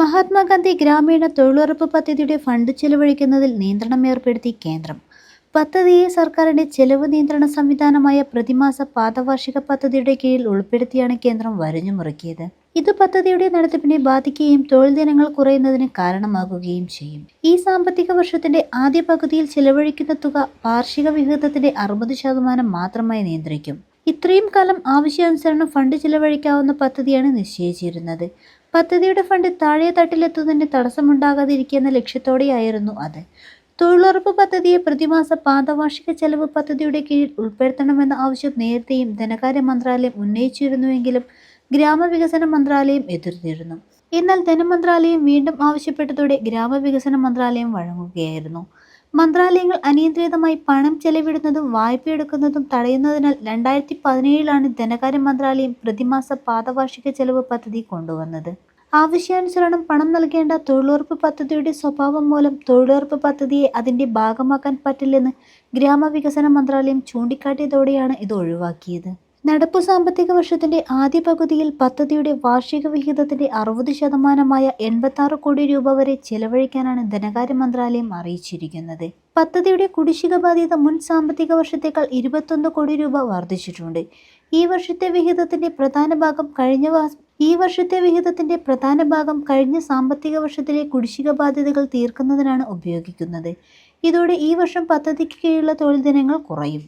മഹാത്മാഗാന്ധി ഗ്രാമീണ തൊഴിലുറപ്പ് പദ്ധതിയുടെ ഫണ്ട് ചെലവഴിക്കുന്നതിൽ നിയന്ത്രണം ഏർപ്പെടുത്തി കേന്ദ്രം. പദ്ധതിയെ സർക്കാരിന്റെ ചെലവ് നിയന്ത്രണ സംവിധാനമായ പ്രതിമാസ പാദവാർഷിക പദ്ധതിയുടെ കീഴിൽ ഉൾപ്പെടുത്തിയാണ് കേന്ദ്രം വരഞ്ഞുമുറുക്കിയത് ഇത് പദ്ധതിയുടെ നടത്തിപ്പിനെ ബാധിക്കുകയും തൊഴിൽ ദിനങ്ങൾ കുറയുന്നതിന് കാരണമാകുകയും ചെയ്യും. ഈ സാമ്പത്തിക വർഷത്തിന്റെ ആദ്യ പകുതിയിൽ ചെലവഴിക്കുന്ന തുക വാർഷിക വിഹിതത്തിന്റെ അറുപത് ശതമാനം മാത്രമായി നിയന്ത്രിക്കും. ഇത്രയും കാലം ആവശ്യാനുസരണം ഫണ്ട് ചിലവഴിക്കാവുന്ന പദ്ധതിയാണ് നിശ്ചയിച്ചിരുന്നത്. പദ്ധതിയുടെ ഫണ്ട് താഴെ തട്ടിലെത്തുന്നതിന് തടസ്സമുണ്ടാകാതിരിക്കുക എന്ന ലക്ഷ്യത്തോടെയായിരുന്നു അത്. തൊഴിലുറപ്പ് പദ്ധതിയെ പ്രതിമാസ പാദവാർഷിക ചെലവ് പദ്ധതിയുടെ കീഴിൽ ഉൾപ്പെടുത്തണമെന്ന ആവശ്യം നേരത്തെയും ധനകാര്യ മന്ത്രാലയം ഉന്നയിച്ചിരുന്നുവെങ്കിലും ഗ്രാമവികസന മന്ത്രാലയം എതിർത്തിരുന്നു. എന്നാൽ ധനമന്ത്രാലയം വീണ്ടും ആവശ്യപ്പെട്ടതോടെ ഗ്രാമവികസന മന്ത്രാലയം വഴങ്ങുകയായിരുന്നു. മന്ത്രാലയങ്ങൾ അനിയന്ത്രിതമായി പണം ചെലവിടുന്നതും വായ്പയെടുക്കുന്നതും തടയുന്നതിനാൽ രണ്ടായിരത്തി പതിനേഴിലാണ് ധനകാര്യ മന്ത്രാലയം പ്രതിമാസ പാദവാർഷിക ചെലവ് പദ്ധതി കൊണ്ടുവന്നത്. ആവശ്യാനുസരണം പണം നൽകേണ്ട തൊഴിലുറപ്പ് പദ്ധതിയുടെ സ്വഭാവം മൂലം തൊഴിലുറപ്പ് പദ്ധതിയെ അതിന്റെ ഭാഗമാക്കാൻ പറ്റില്ലെന്ന് ഗ്രാമവികസന മന്ത്രാലയം ചൂണ്ടിക്കാട്ടിയതോടെയാണ് ഇത് ഒഴിവാക്കിയത്. നടപ്പു സാമ്പത്തിക വർഷത്തിന്റെ ആദ്യ പകുതിയിൽ പദ്ധതിയുടെ വാർഷിക വിഹിതത്തിന്റെ അറുപത് ശതമാനമായ എൺപത്തി കോടി രൂപ വരെ ചെലവഴിക്കാനാണ് ധനകാര്യ മന്ത്രാലയം അറിയിച്ചിരിക്കുന്നത്. പദ്ധതിയുടെ കുടിശ്ശിക ബാധ്യത മുൻ സാമ്പത്തിക വർഷത്തേക്കാൾ ഇരുപത്തൊന്ന് കോടി രൂപ വർദ്ധിച്ചിട്ടുണ്ട്. ഈ വർഷത്തെ വിഹിതത്തിന്റെ പ്രധാന ഭാഗം കഴിഞ്ഞ ഈ വർഷത്തെ വിഹിതത്തിന്റെ പ്രധാന ഭാഗം കഴിഞ്ഞ സാമ്പത്തിക വർഷത്തിലെ കുടിശ്ശിക ബാധ്യതകൾ തീർക്കുന്നതിനാണ് ഉപയോഗിക്കുന്നത്. ഇതോടെ ഈ വർഷം പദ്ധതിക്ക് കീഴിലുള്ള തൊഴിൽ ദിനങ്ങൾ കുറയും.